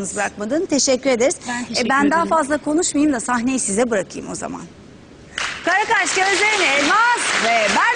yalnız bırakmadın. Teşekkür ederiz. Ben, e, teşekkür e, ben daha fazla konuşmayayım da sahneyi size bırakayım o zaman. Karakaş, Gözlerin, Elmas ve ben